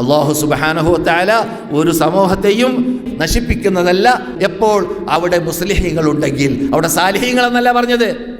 അള്ളാഹു സുബാനഹുത്താല ഒരു സമൂഹത്തെയും നശിപ്പിക്കുന്നതല്ല എപ്പോൾ? അവിടെ മുസ്ലിഹികൾ ഉണ്ടെങ്കിൽ അവിടെ സാലിഹീങ്ങൾ എന്നല്ല പറഞ്ഞത്.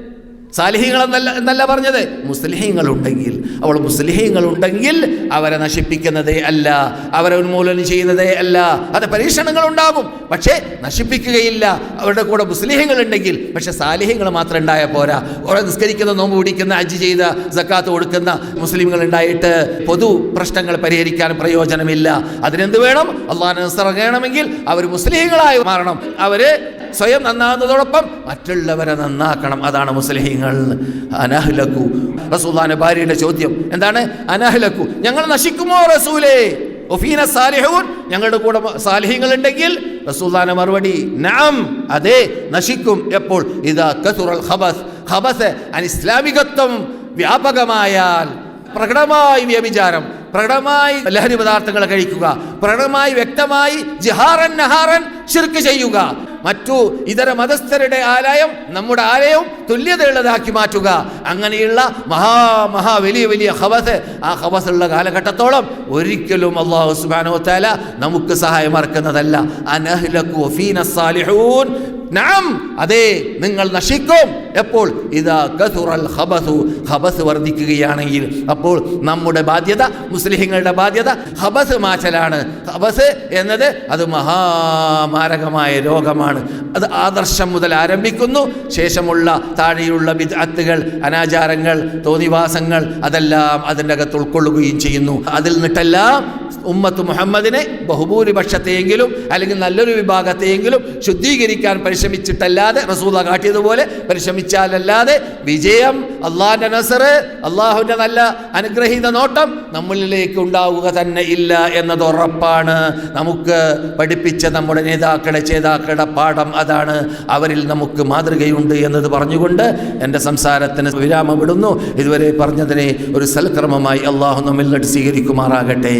സാലിഹീങ്ങൾ എന്നല്ല എന്നല്ല പറഞ്ഞത്. മുസ്ലിഹീങ്ങൾ ഉണ്ടെങ്കിൽ അവൾ മുസ്ലിഹീങ്ങൾ ഉണ്ടെങ്കിൽ അവരെ നശിപ്പിക്കുന്നതേ അല്ല അവരെ ഉന്മൂലനം ചെയ്യുന്നതേ അല്ല. അത് പരീക്ഷണങ്ങൾ ഉണ്ടാകും പക്ഷേ നശിപ്പിക്കുകയില്ല. അവരുടെ കൂടെ മുസ്ലിഹീങ്ങൾ ഉണ്ടെങ്കിൽ പക്ഷേ സാലിഹ്യങ്ങൾ മാത്രം ഉണ്ടായ പോരാ. ഓരോ നിസ്കരിക്കുന്ന നോമ്പ് പിടിക്കുന്ന അജ് ചെയ്ത സക്കാത്ത് കൊടുക്കുന്ന മുസ്ലിങ്ങൾ ഉണ്ടായിട്ട് പൊതു പ്രശ്നങ്ങൾ പരിഹരിക്കാൻ പ്രയോജനമില്ല. അതിനെന്ത് വേണം? അള്ളാഹ് നിസ്സറങ്ങണമെങ്കിൽ അവർ മുസ്ലിഹ്യങ്ങളായി മാറണം. അവർ സ്വയം നന്നാകുന്നതോടൊപ്പം മറ്റുള്ളവരെ നന്നാക്കണം. അതാണ് മുസ്ലിഹീങ്ങൾ. അനഹ്ലക്കു. റസൂല്ലാന്റെ ഭാര്യയുടെ ചോദ്യം എന്താണ്? അനഹ്ലക്കു. ഞങ്ങൾ നശിക്കുമോ റസൂലേ? ഒഫീന സാലിഹൂൻ. ഞങ്ങളുടെ കൂടെ സാലിഹ്യങ്ങൾ ഉണ്ടെങ്കിൽ റസൂല്ലാന്റെ മറുപടി നാം അതെ നശിക്കും. എപ്പോൾ? ഇതാ കസുറൽ ഖബസ്. ഖബസ് അനിസ്ലാമികത്വം വ്യാപകമായാൽ പ്രകടമായി വ്യഭിചാരം പ്രകടമായി ലഹരി പദാർത്ഥങ്ങൾ കഴിക്കുക പ്രകടമായി വ്യക്തമായി ജിഹാറൻ നഹാറൻ ഷിർക്ക് ചെയ്യുക. മറ്റു ഇതര മതസ്ഥരുടെ ആലയം നമ്മുടെ ആലയവും തുല്യതയുള്ളതാക്കി മാറ്റുക. അങ്ങനെയുള്ള മഹാ മഹാ വലിയ വലിയ ഹവസ് ആ ഹവസുള്ള കാലഘട്ടത്തോളം ഒരിക്കലും അള്ളാഹു സുബാനോ താല നമുക്ക് സഹായം അനഹ്ലക്കു ഫീന സാലിഹൂൻ. നാം അതെ നിങ്ങൾ നശിക്കും. എപ്പോൾ? ഇതാ കസുറൽ ഹബസു ഹബസ് വർദ്ധിക്കുകയാണെങ്കിൽ അപ്പോൾ നമ്മുടെ ബാധ്യത മുസ്ലിങ്ങളുടെ ബാധ്യത ഹബസ് മാറ്റലാണ് ഹബസ് എന്നത് അത് മഹാമാരകമായ രോഗമാണ്. അത് ആദർശം മുതൽ ആരംഭിക്കുന്നു. ശേഷമുള്ള താഴെയുള്ള വിദഗ്ധകൾ അനാചാരങ്ങൾ തോന്നിവാസങ്ങൾ അതെല്ലാം അതിന്റെ അകത്ത് ഉൾക്കൊള്ളുകയും ചെയ്യുന്നു. അതിൽ നിന്നിട്ടെല്ലാം ഉമ്മത്ത് മുഹമ്മദിനെ ബഹുഭൂരിപക്ഷത്തെയെങ്കിലും അല്ലെങ്കിൽ നല്ലൊരു വിഭാഗത്തെയെങ്കിലും ശുദ്ധീകരിക്കാൻ പരിശ്രമിച്ചിട്ടല്ലാതെ റസൂല കാട്ടിയതുപോലെ പരിശ്രമിച്ചാലല്ലാതെ വിജയം അള്ളാഹിന്റെ നസറ് അള്ളാഹുവിന്റെ നല്ല അനുഗ്രഹീത നോട്ടം നമ്മളിലേക്ക് ഉണ്ടാവുക തന്നെ ഇല്ല എന്നത് ഉറപ്പാണ്. നമുക്ക് പഠിപ്പിച്ച നമ്മുടെ നേതാക്കളെ ചേതാക്കളുടെ പാഠം അതാണ്. അവരിൽ നമുക്ക് മാതൃകയുണ്ട് എന്നത് പറഞ്ഞുകൊണ്ട് എന്റെ സംസാരത്തിന് വിരാമം വിടുന്നു ഇതുവരെ പറഞ്ഞതിനെ ഒരു സൽക്രമമായി അള്ളാഹു നമ്മിൽ സ്വീകരിക്കുമാറാകട്ടെ.